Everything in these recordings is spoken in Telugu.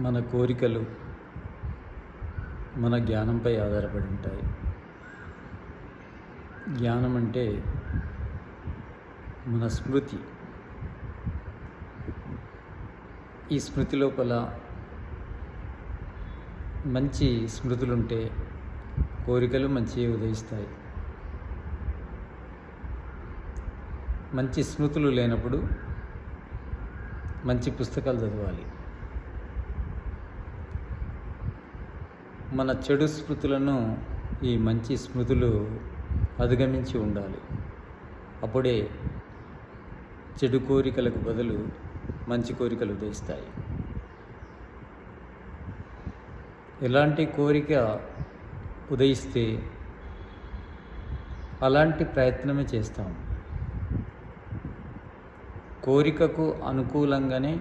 మన కోరికలు మన జ్ఞానంపై ఆధారపడి ఉంటాయి. జ్ఞానం అంటే మన స్మృతి. ఈ స్మృతి లోపల మంచి స్మృతులుంటే కోరికలు మంచి ఉదయిస్తాయి. మంచి స్మృతులు లేనప్పుడు మంచి పుస్తకాలు చదవాలి. మన చెడు స్మృతులను ఈ మంచి స్మృతులు అధిగమించి ఉండాలి. అప్పుడే చెడు కోరికలకు బదులు మంచి కోరికలు ఉదయిస్తాయి. ఎలాంటి కోరిక ఉదయిస్తే అలాంటి ప్రయత్నమే చేస్తాం. కోరికకు అనుకూలంగానే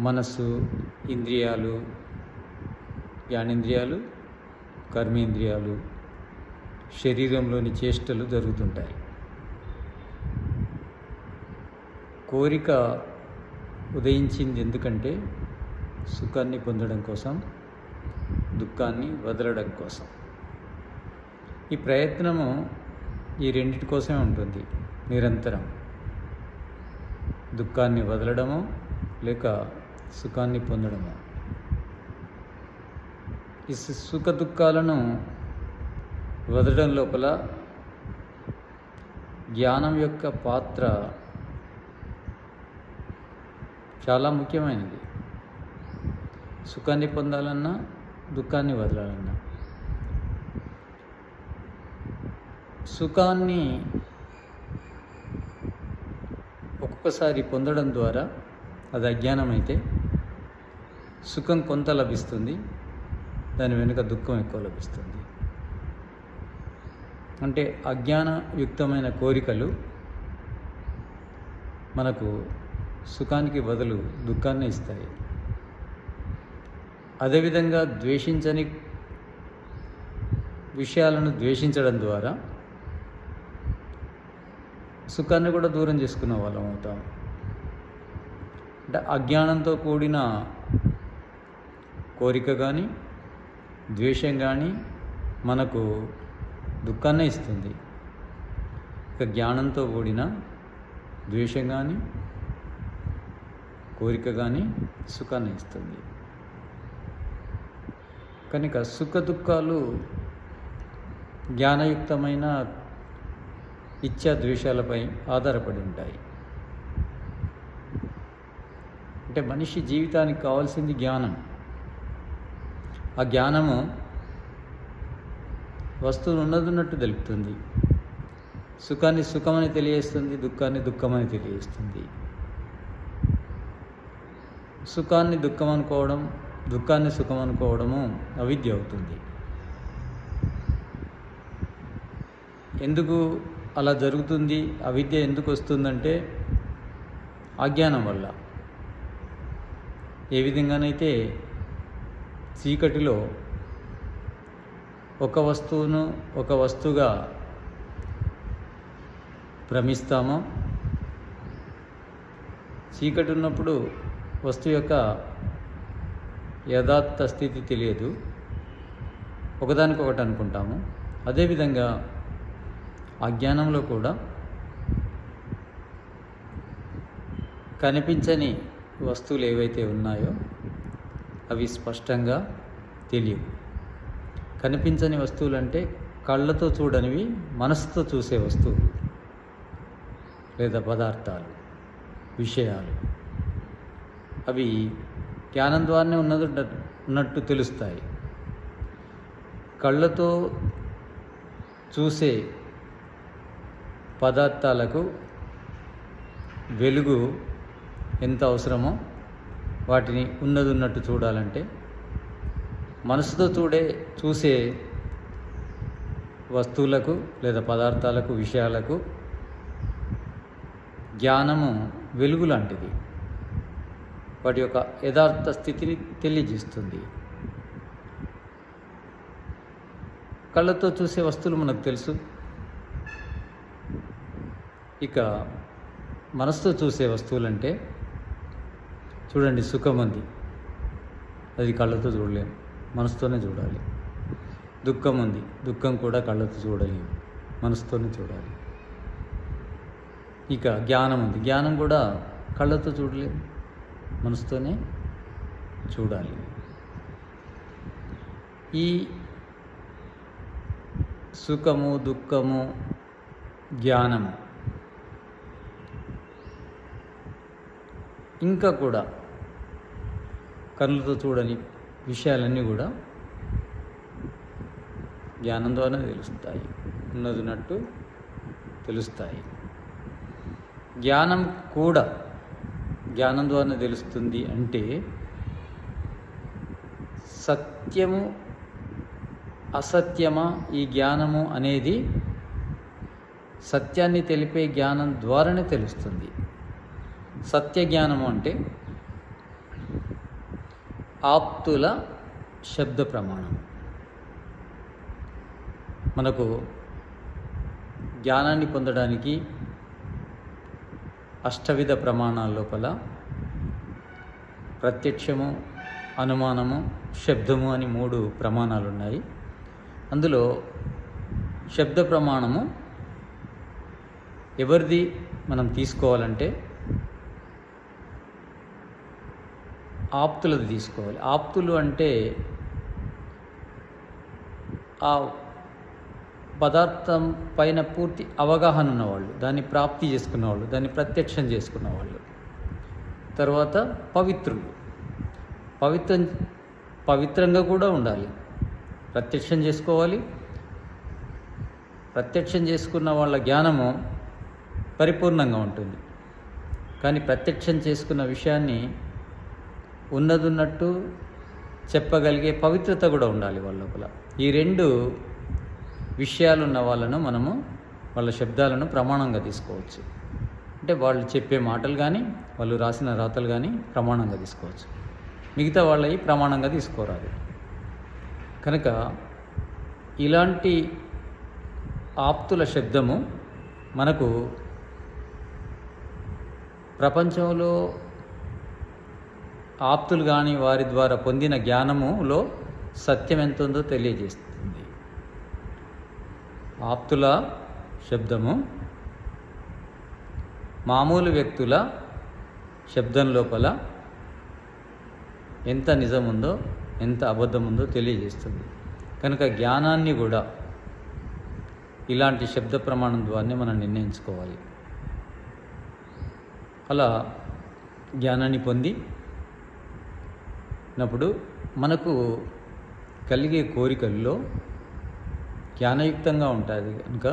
మనసు ఇంద్రియాలు జ్ఞానేంద్రియాలు కర్మేంద్రియాలు శరీరంలోని చేష్టలు జరుగుతుంటాయి. కోరిక ఉదయించింది ఎందుకంటే సుఖాన్ని పొందడం కోసం దుఃఖాన్ని వదలడం కోసం. ఈ ప్రయత్నము ఈ రెండింటి కోసమే ఉంటుంది నిరంతరం. దుఃఖాన్ని వదలడము లేక సుఖాన్ని పొందడము. ఈ సుఖ దుఃఖాలను వదలడం లోపల జ్ఞానం యొక్క పాత్ర చాలా ముఖ్యమైనది. సుఖాన్ని పొందాలన్నా దుఃఖాన్ని వదలాలన్నా. సుఖాన్ని ఒక్కొక్కసారి పొందడం ద్వారా అది అజ్ఞానం అయితే సుఖం కొంత లభిస్తుంది. దాని వెనుక దుఃఖం ఎక్కువ లభిస్తుంది. అంటే అజ్ఞానయుక్తమైన కోరికలు మనకు సుఖానికి బదులు దుఃఖాన్ని ఇస్తాయి. అదేవిధంగా ద్వేషించని విషయాలను ద్వేషించడం ద్వారా సుఖాన్ని కూడా దూరం చేసుకున్న వాళ్ళం అవుతాం. అంటే అజ్ఞానంతో కూడిన కోరిక కానీ ద్వేషం కానీ మనకు దుఃఖాన్ని ఇస్తుంది. ఇక జ్ఞానంతో కూడిన ద్వేషం కానీ కోరిక కానీ సుఖాన్ని ఇస్తుంది. కనుక సుఖ దుఃఖాలు జ్ఞానయుక్తమైన ఇచ్చా ద్వేషాలపై ఆధారపడి ఉంటాయి. అంటే మనిషి జీవితానికి కావాల్సింది జ్ఞానం. ఆ జ్ఞానము వస్తువు ఉన్నదున్నట్టు తెలుపుతుంది. సుఖాన్ని సుఖమని తెలియజేస్తుంది దుఃఖాన్ని దుఃఖమని తెలియజేస్తుంది. సుఖాన్ని దుఃఖం అనుకోవడం దుఃఖాన్ని సుఖం అనుకోవడము అవిద్య అవుతుంది. ఎందుకు అలా జరుగుతుంది? అవిద్య ఎందుకు వస్తుందంటే అజ్ఞానం వల్ల. ఏ విధంగానైతే చీకటిలో ఒక వస్తువును ఒక వస్తువుగా భ్రమిస్తామో చీకటి ఉన్నప్పుడు వస్తువు యొక్క యథార్థ స్థితి తెలియదు. ఒకదానికొకటి అనుకుంటాము. అదేవిధంగా అజ్ఞానంలో కూడా కనిపించని వస్తువులు ఏవైతే ఉన్నాయో అవి స్పష్టంగా తెలియవు. కనిపించని వస్తువులు అంటే కళ్ళతో చూడనివి మనసుతో చూసే వస్తువులు లేదా పదార్థాలు విషయాలు. అవి జ్ఞానం ద్వారానే ఉన్నది ఉన్నట్టు తెలుస్తాయి. కళ్ళతో చూసే పదార్థాలకు వెలుగు ఎంత అవసరమో వాటిని ఉన్నది ఉన్నట్టు చూడాలంటే మనసుతో చూడే చూసే వస్తువులకు లేదా పదార్థాలకు విషయాలకు జ్ఞానము వెలుగు లాంటిది. వాటి యొక్క యథార్థ స్థితిని తెలియజేస్తుంది. కళ్ళతో చూసే వస్తువులు మనకు తెలుసు. ఇక మనసుతో చూసే వస్తువులంటే చూడండి సుఖం ఉంది. అది కళ్ళతో చూడలేము మనసుతోనే చూడాలి. దుఃఖం ఉంది. దుఃఖం కూడా కళ్ళతో చూడలేము మనసుతోనే చూడాలి. ఇక జ్ఞానం ఉంది. జ్ఞానం కూడా కళ్ళతో చూడలేము మనసుతోనే చూడాలి. ఈ సుఖము దుఃఖము జ్ఞానము. ఇంకా కూడా కన్నులతో చూడని విషయాలన్నీ కూడా జ్ఞానం ద్వారా తెలుస్తాయి. ఉన్నదినట్టు తెలుస్తాయి. జ్ఞానం కూడా జ్ఞానం ద్వారా తెలుస్తుంది అంటే సత్యము అసత్యమా ఈ జ్ఞానము అనేది సత్యాన్ని తెలిపే జ్ఞానం ద్వారానే తెలుస్తుంది. సత్య జ్ఞానము అంటే ఆప్తుల శబ్ద ప్రమాణం. మనకు జ్ఞానాన్ని పొందడానికి అష్టవిధ ప్రమాణాల లోపల ప్రత్యక్షము అనుమానము శబ్దము అని మూడు ప్రమాణాలు ఉన్నాయి. అందులో శబ్ద ప్రమాణము ఎవరిది మనం తీసుకోవాలంటే ఆప్తులది తీసుకోవాలి. ఆప్తులు అంటే ఆ పదార్థం పైన పూర్తి అవగాహన ఉన్నవాళ్ళు దాన్ని ప్రాప్తి చేసుకున్నవాళ్ళు దాన్ని ప్రత్యక్షం చేసుకున్నవాళ్ళు. తర్వాత పవిత్రులు. పవిత్రం పవిత్రంగా కూడా ఉండాలి. ప్రత్యక్షం చేసుకోవాలి. ప్రత్యక్షం చేసుకున్న వాళ్ళ జ్ఞానము పరిపూర్ణంగా ఉంటుంది. కానీ ప్రత్యక్షం చేసుకున్న విషయాన్ని ఉన్నదున్నట్టు చెప్పగలిగే పవిత్రత కూడా ఉండాలి వాళ్ళ లోపల. ఈ రెండు విషయాలు ఉన్న వాళ్ళను మనము వాళ్ళ శబ్దాలను ప్రమాణంగా తీసుకోవచ్చు. అంటే వాళ్ళు చెప్పే మాటలు కానీ వాళ్ళు రాసిన రాతలు కానీ ప్రమాణంగా తీసుకోవచ్చు. మిగతా వాళ్ళవి ప్రమాణంగా తీసుకోరాదు. కనుక ఇలాంటి ఆప్తుల శబ్దము మనకు ప్రపంచంలో ఆప్తులు కానీ వారి ద్వారా పొందిన జ్ఞానములో సత్యం ఎంత ఉందో తెలియజేస్తుంది. ఆప్తుల శబ్దము మామూలు వ్యక్తుల శబ్దం లోపల ఎంత నిజం ఉందో ఎంత అబద్ధం ఉందో తెలియజేస్తుంది. కనుక జ్ఞానాన్ని కూడా ఇలాంటి శబ్ద ప్రమాణం ద్వారానే మనం నిర్ణయించుకోవాలి. అలా జ్ఞానాన్ని పొంది నప్పుడు మనకు కలిగే కోరికల్లో జ్ఞానయుక్తంగా ఉంటుంది కనుక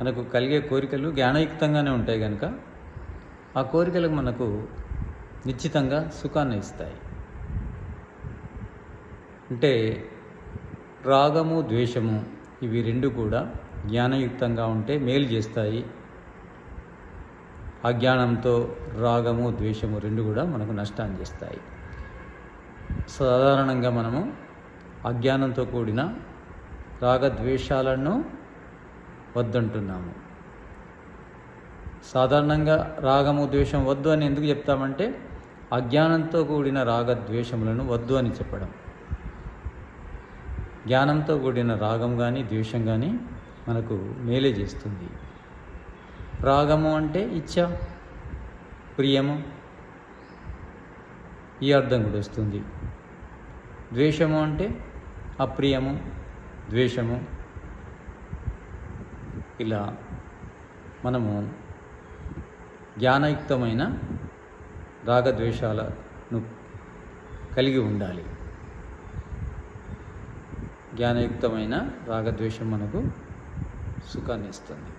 మనకు కలిగే కోరికలు జ్ఞానయుక్తంగానే ఉంటాయి కనుక ఆ కోరికలకు మనకు నిశ్చితంగా సుఖాన్ని ఇస్తాయి. అంటే రాగము ద్వేషము ఇవి రెండు కూడా జ్ఞానయుక్తంగా ఉంటే మేలు చేస్తాయి. అజ్ఞానంతో రాగము ద్వేషము రెండు కూడా మనకు నష్టాన్ని చేస్తాయి. సాధారణంగా మనము అజ్ఞానంతో కూడిన రాగద్వేషాలను వద్దంటున్నాము. సాధారణంగా రాగము ద్వేషం వద్దు అని ఎందుకు చెప్తామంటే అజ్ఞానంతో కూడిన రాగద్వేషములను వద్దు అని చెప్పడం. జ్ఞానంతో కూడిన రాగం కానీ ద్వేషం కానీ మనకు మేలే చేస్తుంది. రాగము అంటే ఇచ్చ ప్రియము. ఈ అర్థం కూడా వస్తుంది. ద్వేషము అంటే అప్రియము ద్వేషము. ఇలా మనము జ్ఞానయుక్తమైన రాగద్వేషాలను కలిగి ఉండాలి. జ్ఞానయుక్తమైన రాగద్వేషం మనకు సుఖాన్ని ఇస్తుంది